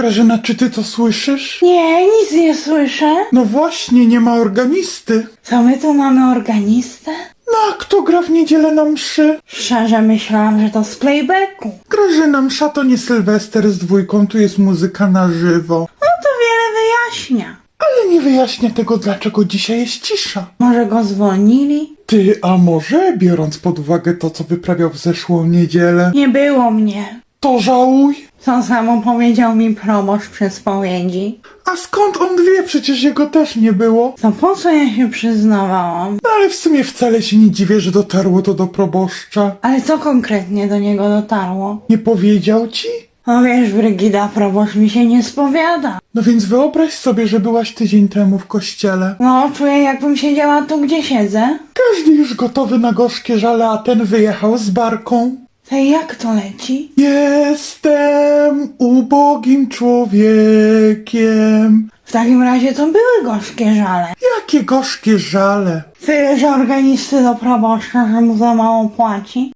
Grażyna, czy ty to słyszysz? Nie, nic nie słyszę. No właśnie, nie ma organisty. Co my tu mamy organistę? No a kto gra w niedzielę na mszy? Szczerze myślałam, że to z playbacku. Grażyna, msza to nie Sylwester z dwójką, tu jest muzyka na żywo. No to wiele wyjaśnia. Ale nie wyjaśnia tego, dlaczego dzisiaj jest cisza. Może go zwolnili? Ty, a może, biorąc pod uwagę to, co wyprawiał w zeszłą niedzielę, Nie było mnie. to żałuj? To samo powiedział mi proboszcz przy spowiedzi. A skąd on wie? Przecież jego też nie było. To po co ja się przyznawałam? No ale w sumie wcale się nie dziwię, że dotarło to do proboszcza. Ale co konkretnie do niego dotarło? Nie powiedział ci? No wiesz, Brygida, proboszcz mi się nie spowiada. No więc wyobraź sobie, że byłaś tydzień temu w kościele. No, czuję jakbym siedziała tu, gdzie siedzę. Każdy już gotowy na gorzkie żale, a ten wyjechał z barką. To jak to leci? Jestem ubogim człowiekiem. W takim razie to były gorzkie żale. Jakie gorzkie żale. Tyle, że organisty do proboszcza, że mu za mało płaci.